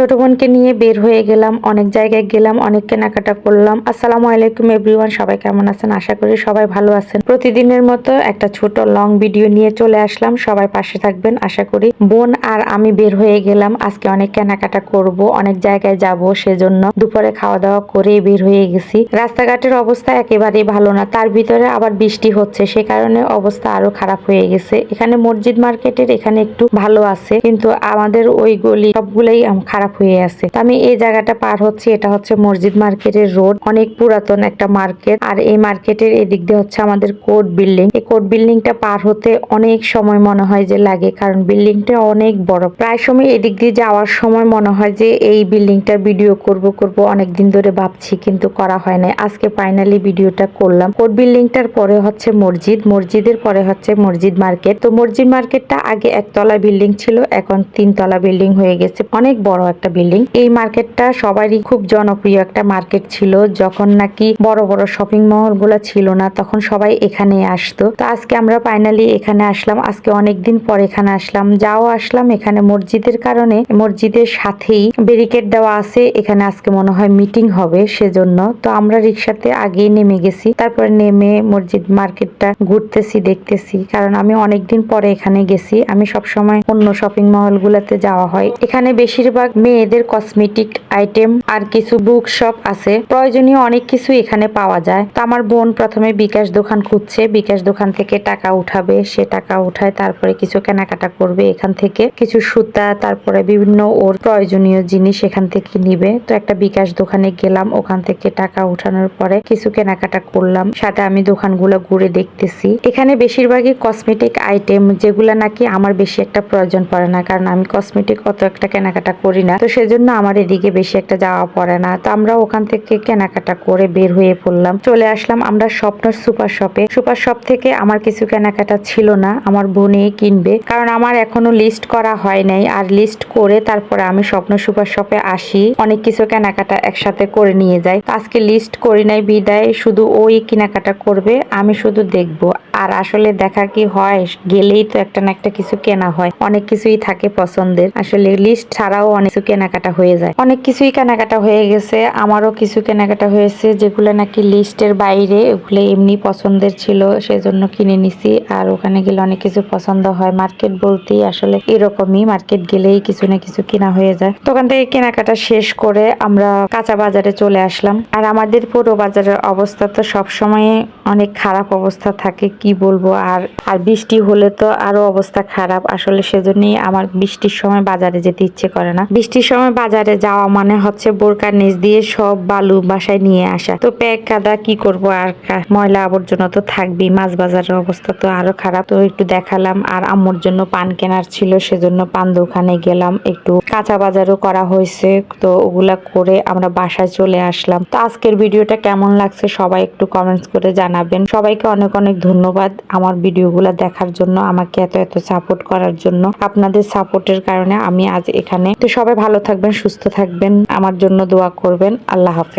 ছোট বোনকে নিয়ে বের হয়ে গেলাম অনেক জায়গায় গেলাম অনেক কেনাকাটা করলাম। আসসালামু আলাইকুম এভরিওয়ান সবাই কেমন আছেন? আশা করি সবাই ভালো আছেন। প্রতিদিনের মতো একটা ছোট লং ভিডিও নিয়ে চলে আসলাম। সবাই পাশে থাকবেন আশা করি বোন আর আমি বের হয়ে গেলাম। আজকে অনেক কেনাকাটা করব অনেক জায়গায় যাব সেজন্য দুপুরে খাওয়া দাওয়া করে বের হয়ে গেছি। রাস্তাঘাটের অবস্থা একেবারেই ভালো না তার ভিতরে আবার বৃষ্টি হচ্ছে সে কারণে অবস্থা আরও খারাপ হয়ে গেছে। এখানে মসজিদ মার্কেটের এখানে একটু ভালো আছে কিন্তু আমাদের ওই গলি সবগুলোই আম, খারাপ হয়ে আছে। আমি এই জায়গাটা পার হচ্ছে, এটা হচ্ছে মসজিদ মার্কেটের রোড। অনেক পুরাতন একটা মার্কেট। আর এই মার্কেটের এদিক দিয়ে হচ্ছে আমাদের কোর্ট বিল্ডিং। এই কোর্ট বিল্ডিংটা পার হতে অনেক সময় মনে হয় যে লাগে, কারণ বিল্ডিংটা অনেক বড়। প্রায় সময় এদিক দিয়ে যাওয়ার সময় মনে হয় যে এই বিল্ডিংটার ভিডিও করব করব অনেক দিন ধরে ভাবছি, কিন্তু করা হয় না আজকে ফাইনালি ভিডিওটা করলাম। কোর্ট বিল্ডিংটার পরে হচ্ছে মসজিদ, মসজিদের পরে হচ্ছে মসজিদ মার্কেট। তো মসজিদ মার্কেটটা আগে একতলা বিল্ডিং ছিল, এখন তিনতলা বিল্ডিং হয়ে গেছে। অনেক বড় বিল্ডিং এই মার্কেটটা সবারই খুব জনপ্রিয় একটা মার্কেট ছিল। যখন নাকি বড় বড় শপিং মলগুলো ছিল না, তখন সবাই এখানে আসতো। তো আজকে আমরা ফাইনালি এখানে আসলাম। আজকে অনেকদিন পর এখানে আসলাম। যাও আসলাম এখানে মসজিদের কারণে। মসজিদের সাথেই ব্যারিকেড দেওয়া আছে। এখানে আজকে মনে হয় মিটিং হবে সেজন্য। তো আমরা রিক্সাতে আগেই নেমে গেছি। তারপর নেমে মসজিদ মার্কেটটা ঘুরতেছি, দেখতেছি। কারণ আমি অনেকদিন পরে এখানে গেছি। আমি সবসময় অন্য শপিং মল গুলাতে যাওয়া হয়। এখানে বেশিরভাগ মেয়েদের কসমেটিক আইটেম আর কিছু বুক শপ আছে। প্রয়োজনীয় অনেক কিছু এখানে পাওয়া যায়। তো আমার বোন প্রথমে বিকাশ দোকান খুঁজছে। বিকাশ দোকান থেকে টাকা উঠাবে। সে টাকা উঠায়, তারপরে কিছু কেনাকাটা করবে এখান থেকে। কিছু সুতা, তারপরে বিভিন্ন ওর প্রয়োজনীয় জিনিস এখান থেকে নিবে। তো একটা বিকাশ দোকানে গেলাম। ওখান থেকে টাকা উঠানোর পরে কিছু কেনাকাটা করলাম। সাথে আমি দোকানগুলো ঘুরে দেখতেছি। এখানে বেশিরভাগই কসমেটিক আইটেম যেগুলো নাকি আমার বেশি একটা প্রয়োজন পড়ে না। কারণ আমি কসমেটিক অত একটা কেনাকাটা করি না। তো সেজন্য আমার এদিকে বেশি একটা যাওয়া পড়ে না। তো আমরা ওখান থেকে কেনাকাটা করে বের হয়ে পড়লাম। চলে আসলাম আমরা স্বপ্নর সুপার শপে। সুপার শপ থেকে আমার কিছু কেনাকাটা ছিল না। আমার বোনে কিনবে। কারণ আমার এখনও লিস্ট করা হয় নাই। আর লিস্ট করে তারপরে আমি স্বপ্ন সুপার শপে আসি। অনেক কিছু কেনাকাটা একসাথে করে নিয়ে যাই। আজকে লিস্ট করি নাই বিদায়। শুধু ওই কেনাকাটা করবে। আমি শুধু দেখব। আর আসলে দেখা কি হয়, গেলেই তো একটা না একটা কিছু কেনা হয়। অনেক কিছুই থাকে পছন্দের। আসলে লিস্ট ছাড়াও অনেক কিছু কেনাকাটা হয়ে যায়। অনেক কিছুই কেনাকাটা হয়ে গেছে। আমারও কিছু কেনাকাটা হয়েছে, যেগুলো নাকি লিস্টের বাইরে, ওগুলো এমনি পছন্দের ছিল, সেজন্য কিনে নিছি। আর ওখানে গেলে অনেক কিছু পছন্দ হয়। মার্কেট বলতেই আসলে এরকমই। মার্কেট গেলেই কিছু না কিছু কেনা হয়ে যায়। তো ওখান থেকে কেনাকাটা শেষ করে আমরা কাঁচা বাজারে চলে আসলাম। আর আমাদের পুরো বাজারের অবস্থা তো সবসময় অনেক খারাপ অবস্থা থাকে। কি বলব? আর আর বৃষ্টি হলে তো আরও অবস্থা খারাপ। আসলে সেজন্যই আমার বৃষ্টির সময় বাজারে যেতে ইচ্ছে করে না। বৃষ্টির সময় বাজারে যাওয়া মানে হচ্ছে বোরকার নিচ দিয়ে সব বালু বাসায় নিয়ে আসা। তো প্যাক কাদা কি করব? আর ময়লা আবর্জনা তো থাকবেই। মাছ বাজারের অবস্থা তো আরও খারাপ। তো একটু দেখালাম। আর আম্মুর জন্য পান কেনার ছিল, সেজন্য পান দোকানে গেলাম। একটু কাঁচা বাজারও করা হয়েছে। তো ওগুলা করে আমরা বাসায় চলে আসলাম। তো আজকের ভিডিওটা কেমন লাগছে সবাই একটু কমেন্টস করে জানাবেন। সবাইকে অনেক অনেক ধন্যবাদ আমার ভিডিওগুলো দেখার জন্য, আমাকে এত এত সাপোর্ট করার জন্য। আপনাদের সাপোর্টের কারণে আমি আজ এখানে। তো সবাই ভালো থাকবেন, সুস্থ থাকবেন। আমার জন্য দোয়া করবেন। আল্লাহ হাফেজ।